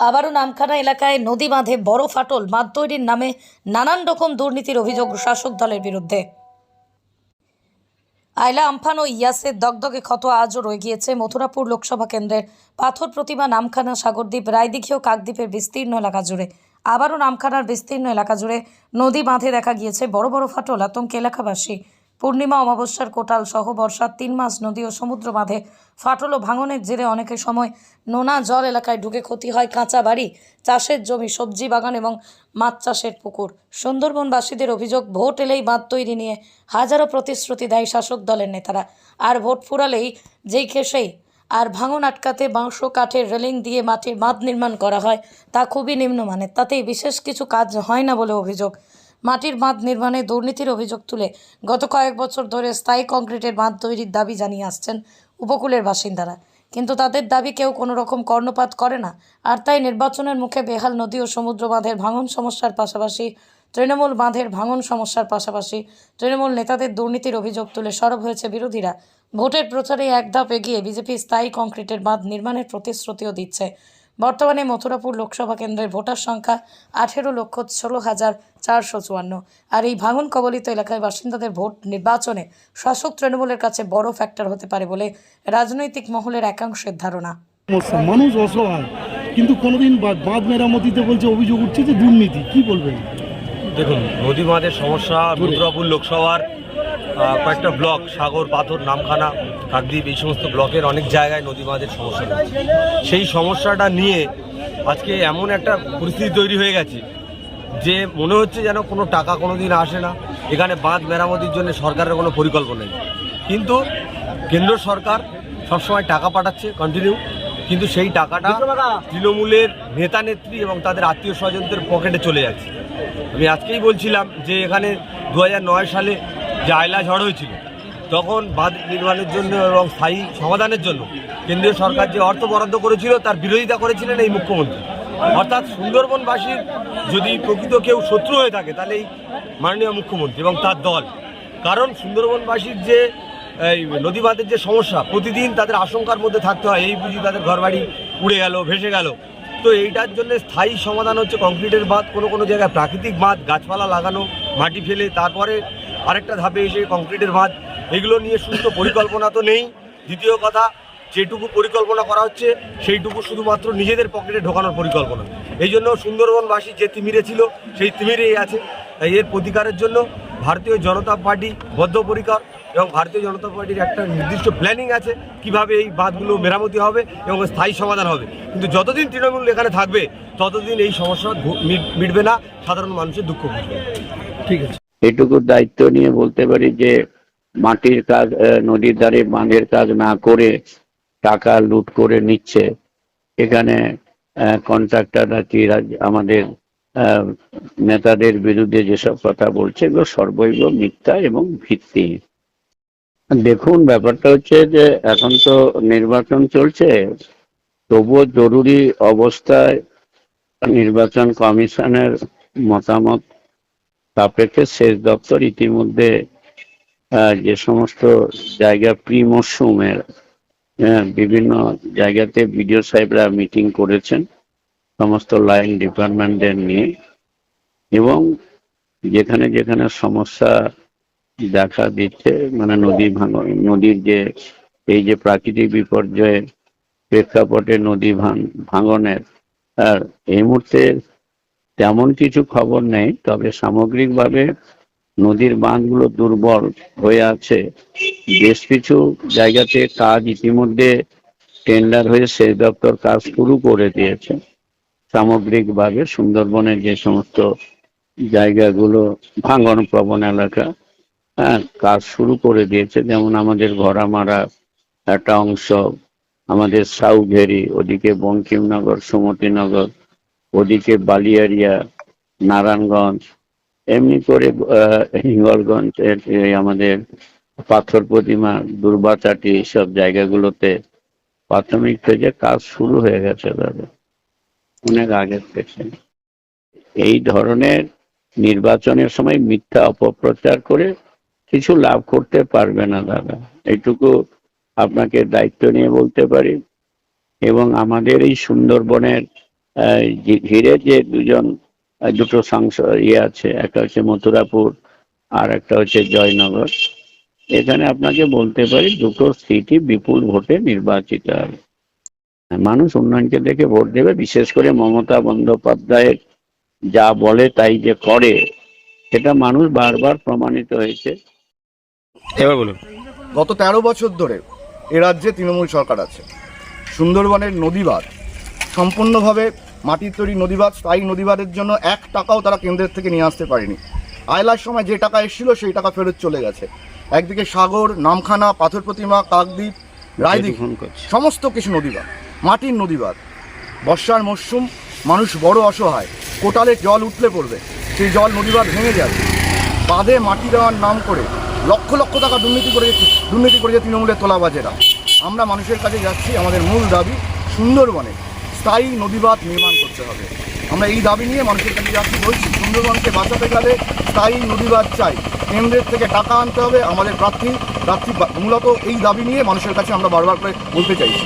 আবারও নামখানা এলাকায় নদী বাঁধে বড় ফাটল বাঁধ তৈরির নামে নানান রকম দুর্নীতির অভিযোগ শাসক দলের বিরুদ্ধে। আয়লা আমফান ও ইয়াসের দগদগে ক্ষত আজও রয়ে গিয়েছে। মথুরাপুর লোকসভা কেন্দ্রের পাথর প্রতিমা নামখানা সাগরদ্বীপ, রায়দিঘি ও কাকদ্বীপের বিস্তীর্ণ এলাকা জুড়ে। আবারও নামখানার বিস্তীর্ণ এলাকা জুড়ে নদী বাঁধে দেখা গিয়েছে। বড় বড় ফাটল, আতঙ্ক এলাকাবাসী পূর্ণিমা, অমাবস্যার কোটাল সহ বর্ষার তিন মাস নদী ও সমুদ্র বাঁধে। ফাটল ও ভাঙনের জেরে অনেকের সময় নোনা জল এলাকায় ঢুকে ক্ষতি হয় কাঁচা বাড়ি, চাষের জমি, সবজি বাগান এবং মাছ চাষের পুকুর। সুন্দরবনবাসীদের অভিযোগ, ভোট এলেই বাঁধ তৈরি নিয়ে হাজারো প্রতিশ্রুতি দেয় শাসক দলের নেতারা। আর ভোট ফুরালেই যেই খেসেই আর ভাঙন আটকাতে বাঁশ কাঠের রেলিং দিয়ে মাটির বাঁধ নির্মাণ করা হয়, তা খুবই নিম্নমানের। তাতেই বিশেষ কিছু কাজ হয় না বলে অভিযোগ। মাটির বাঁধ নির্মাণে দুর্নীতির অভিযোগ তুলে গত কয়েক বছর ধরে স্থায়ী কংক্রিটের বাঁধ তৈরির দাবি জানিয়ে আসছেন উপকূলের বাসিন্দারা। কিন্তু তাদের দাবি কেউ কোনো রকম কর্ণপাত করে না। আর তাই নির্বাচনের মুখে বেহাল নদী ও সমুদ্র বাঁধের ভাঙন সমস্যার পাশাপাশি তৃণমূল বাঁধের ভাঙন সমস্যার পাশাপাশি তৃণমূল নেতাদের দুর্নীতির অভিযোগ তুলে সরব হয়েছে বিরোধীরা। ভোটের প্রচারে এক ধাপ এগিয়ে বিজেপি স্থায়ী কংক্রিটের বাঁধ নির্মাণের প্রতিশ্রুতিও দিচ্ছে। বর্তমানে মথুরাপুর লোকসভা কেন্দ্রের ভোটার সংখ্যা আঠেরো লক্ষ ষোলো হাজার চারশো চুয়ান্ন। আর এই ভাঙন কবলিত এলাকায় বাসিন্দাদের ভোট নির্বাচনে শাসক তৃণমূলের কাছে বড় ফ্যাক্টর হতে পারে বলে রাজনৈতিক মহলের একাংশের ধারণা। মানুষ অসহায়। কিন্তু কোনোদিন বাঁধ মেরামতিতে বলছে অভিযোগ উঠছে যে দুর্নীতি। কি বলবেন? দেখুন নদী বাঁধের সমস্যা মথুরাপুর লোকসভার কয়েকটা ব্লক সাগর পাথর নামখানা কাকদ্বীপ এই সমস্ত ব্লকের অনেক জায়গায় নদী বাঁধের সমস্যা রয়েছে। সেই সমস্যাটা নিয়ে আজকে এমন একটা পরিস্থিতি তৈরি হয়ে গেছে যে মনে হচ্ছে যেন কোনো টাকা কোনো দিন আসে না। এখানে বাঁধ মেরামতির জন্য সরকারের কোনো পরিকল্পনা নেই। কিন্তু কেন্দ্র সরকার সবসময় টাকা পাঠাচ্ছে কন্টিনিউ কিন্তু সেই টাকাটা তৃণমূলের নেতা নেত্রী এবং তাদের আত্মীয় স্বজনদের পকেটে চলে যাচ্ছে। আমি আজকেই বলছিলাম যে এখানে দু হাজার নয় সালে যে আয়লা ঝড় হয়েছিল তখন বাঁধ নির্মাণের জন্য এবং স্থায়ী সমাধানের জন্য কেন্দ্রীয় সরকার যে অর্থ বরাদ্দ করেছিল, তার বিরোধিতা করেছিলেন এই মুখ্যমন্ত্রী। অর্থাৎ সুন্দরবনবাসীর যদি প্রকৃত কেউ শত্রু হয়ে থাকে, তাহলে এই মাননীয় মুখ্যমন্ত্রী এবং তার দল। কারণ সুন্দরবনবাসীর যে, এই নদী বাঁধের যে সমস্যা, প্রতিদিন তাদের আশঙ্কার মধ্যে থাকতে হয়, এই বুঝি তাদের ঘরবাড়ি উড়ে গেল, ভেসে গেল। তো এইটার জন্য স্থায়ী সমাধান হচ্ছে কংক্রিটের বাঁধ, কোনো কোনো জায়গায় প্রাকৃতিক বাঁধ, গাছপালা লাগানো, মাটি ফেলে, তারপরে আরেকটা ধাপে এসে কংক্রিটের বাঁধ এগুলো নিয়ে সুস্থ পরিকল্পনা তো নেই। দ্বিতীয় কথা যেটুকু পরিকল্পনা করা হচ্ছে সেইটুকু শুধুমাত্র নিজেদের পকেটে ঢোকানোর পরিকল্পনা। এই জন্য সুন্দরবনবাসী যে তিমিরে ছিল সেই তিমিরেই আছে। তাই এর প্রতিকারের জন্য ভারতীয় জনতা পার্টি বদ্ধপরিকর এবং ভারতীয় জনতা পার্টির একটা নির্দিষ্ট প্ল্যানিং আছে কীভাবে এই বাঁধগুলো মেরামতি হবে এবং স্থায়ী সমাধান হবে। কিন্তু যতদিন তৃণমূল এখানে থাকবে ততদিন এই সমস্যা মিটবে না। সাধারণ মানুষের দুঃখ ঠিক আছে। এটুকু দায়িত্ব নিয়ে বলতে পারি যে মাটির কাজ নদীর ধারে বাঁধের কাজ না করে টাকা লুট করে নিচ্ছে। এখানে কন্ট্রাক্টররা কি আমাদের নেতাদের বিরুদ্ধে যেসব কথা বলছে, এগুলো সর্বৈব মিথ্যা এবং ভিত্তি। দেখুন, ব্যাপারটা হচ্ছে যে এখন তো নির্বাচন চলছে, তবুও জরুরি অবস্থায় নির্বাচন কমিশনের মতামত সাপেক্ষে শেষ দপ্তর ইতিমধ্যে যে সমস্ত জায়গা প্রি মরশুমের আহ, বিভিন্ন জায়গাতে বিডিও সাহেবরা মিটিং করেছেন সমস্ত লাইন ডিপার্টমেন্টদের নিয়ে এবং যেখানে যেখানে সমস্যা দেখা দিচ্ছে মানে নদী ভাঙন নদীর যে এই যে প্রাকৃতিক বিপর্যয়ের প্রেক্ষাপটে নদী ভাঙ- ভাঙনের আর এই মুহূর্তে তেমন কিছু খবর নেই তবে সামগ্রিকভাবে নদীর বাঁধগুলো দুর্বল হয়ে আছে। বেশ কিছু জায়গাতে কাজ ইতিমধ্যে টেন্ডার হয়ে সেচ দপ্তর কাজ শুরু করে দিয়েছে। সামগ্রিকভাবে সুন্দরবনের যে সমস্ত জায়গাগুলো ভাঙন প্রবণ এলাকা হ্যাঁ কাজ শুরু করে দিয়েছে। যেমন আমাদের ঘোড়ামারা একটা অংশ, আমাদের সাউঘেরি, ওদিকে বঙ্কিমনগর, সুমতিনগর, ওদিকে বালিয়ারিয়া নারায়ণগঞ্জ এমনি করে আহ, হিঙ্গলগঞ্জ এই আমাদের পাথর প্রতিমা দুর্বাচাটি সব জায়গাগুলোতে প্রাথমিক থেকে কাজ শুরু হয়ে গেছে দাদা। অনেক আগের থেকে। এই ধরনের নির্বাচনের সময় মিথ্যা অপপ্রচার করে কিছু লাভ করতে পারবে না দাদা। এইটুকু আপনাকে দায়িত্ব নিয়ে বলতে পারি। এবং আমাদের এই সুন্দরবনের ঘিরে যে দুজন দুটো সাংসদ ইয়ে আছে। একটা হচ্ছে মথুরাপুর আর একটা হচ্ছে জয়নগর। এখানে আপনাকে বলতে পারি দুটো সিটই বিপুল ভোটে নির্বাচিত হবে মানুষ উন্নয়নকে দেখে ভোট দেবে বিশেষ করে মমতা বন্দ্যোপাধ্যায়ের যা বলে তাই যে করে সেটা মানুষ বারবার প্রমাণিত হয়েছে। এবার বলুন। গত তেরো বছর ধরে এ রাজ্যে তৃণমূল সরকার আছে। সুন্দরবনের নদীবাদ সম্পূর্ণভাবে মাটির তৈরি নদীবাদ স্থায়ী নদীবাদের জন্য এক টাকাও তারা কেন্দ্রের থেকে নিয়ে আসতে পারেনি। আয়লার সময় যে টাকা এসেছিল সেই টাকা ফেরত চলে গেছে। একদিকে সাগর নামখানা পাথর প্রতিমা কাকদ্বীপ রায়দিঘি ফোন সমস্ত কিছু নদীবাদ মাটির নদীবাদ। বর্ষার মরশুম মানুষ বড় অসহায়। কোটালে জল উঠলে পড়বে সেই জল নদীবাদ ভেঙে যাবে বাঁধে মাটি দেওয়ার নাম করে লক্ষ লক্ষ টাকা দুর্নীতি করে দুর্নীতি করেছে তৃণমূলের তোলাবাজেরা। আমরা মানুষের কাছে যাচ্ছি আমাদের মূল দাবি সুন্দরবনে স্থায়ী নদীবাদ নির্মাণ করতে হবে। আমরা এই দাবি নিয়ে মানুষের কাছে যাচ্ছি, বলছি সুন্দরবনকে বাঁচাতে গেলে স্থায়ী নদীবাদ চাই। কেন্দ্রের থেকে টাকা আনতে হবে আমাদের প্রার্থী। প্রার্থী মূলত এই দাবি নিয়ে মানুষের কাছে আমরা বারবার করে বলতে চাইছি।